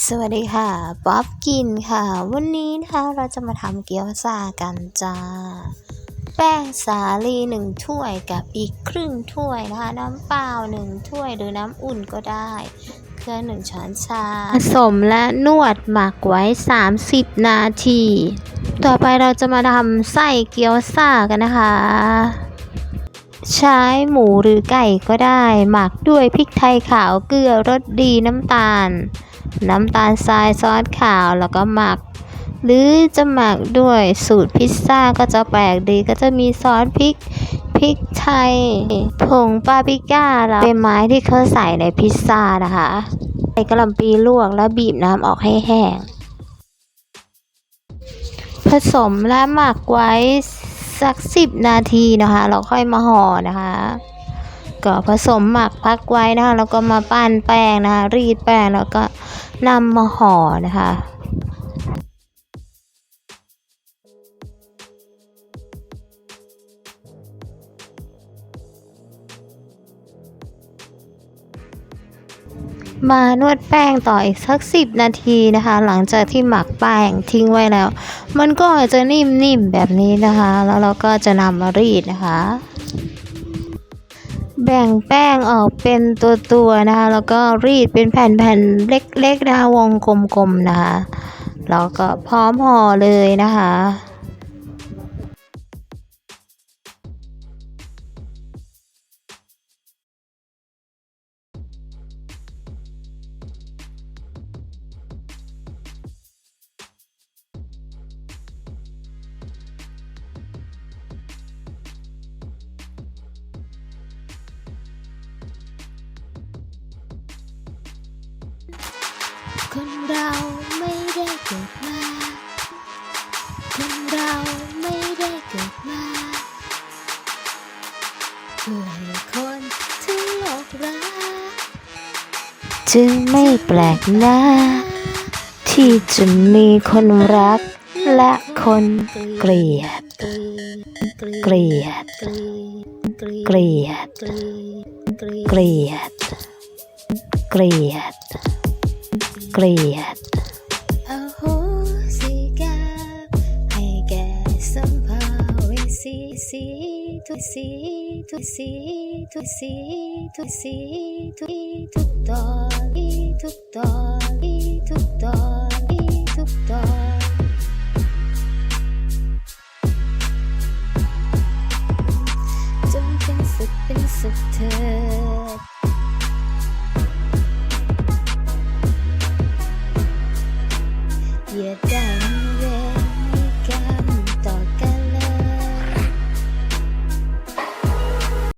สวัสดีค่ะป๊อบกินค่ะ วันนี้นะคะเราจะมาทำเกี๊ยวซ่ากันจ้า แป้งสาลีหนึ่งถ้วยกับอีกครึ่งถ้วยนะคะ น้ำเปล่าหนึ่งถ้วยหรือน้ำอุ่นก็ได้เกลือหนึ่งช้อนชา ผสมและนวดหมักไว้ 30 นาที ต่อไปเราจะมาทำไส้เกี๊ยวซ่ากันนะคะ ใช้หมูหรือไก่ก็ได้ หมักด้วยพริกไทยขาวเกลือรสดีน้ำตาล น้ำตาลทรายซอสขาวแล้วก็หมัก หรือจะหมักด้วยสูตรพิซซ่าก็จะแปลกดีก็จะมีซอสพริกพริกไทยผงปาปริก้าแล้วเป็นไม้ที่เขาใส่ในพิซซ่านะคะใส่กระลำปีลวกแล้วบีบน้ำออกให้แห้งผสมและหมักไว้สักสิบนาทีนะคะ เราค่อยมาห่อนะคะ ก็ผสมหมักพักไว้นะคะแล้วก็มาปั้นแป้งนะคะรีดแป้งแล้วก็นำมาห่อนะคะมานวดแป้งต่ออีกสักสิบนาทีนะคะ หลังจากที่หมักแป้งทิ้งไว้แล้ว มันก็จะนิ่มๆแบบนี้นะคะ แล้วเราก็จะนำมารีดนะคะ แบ่งแป้งออกเป็นตัวๆนะคะ แล้วก็รีดเป็นแผ่นๆเล็กๆนะคะ วงกลมๆนะคะ แล้วก็พร้อมห่อเลยนะคะ คนเราไม่ได้เกิดมา คนเราไม่ได้เกิดมาเพื่อให้คนทั้งโลกรักจึงไม่แปลกน้าที่จะมีคนรักและคนเกลียด เกลียด เกลียด เกลียด เกลียด เกลียดอโหสิกรรมให้แก่สัมภเวสีทุกสีทุกสีทุกสีทุกสีทุกทุกตอนทุกตอนทุกตอน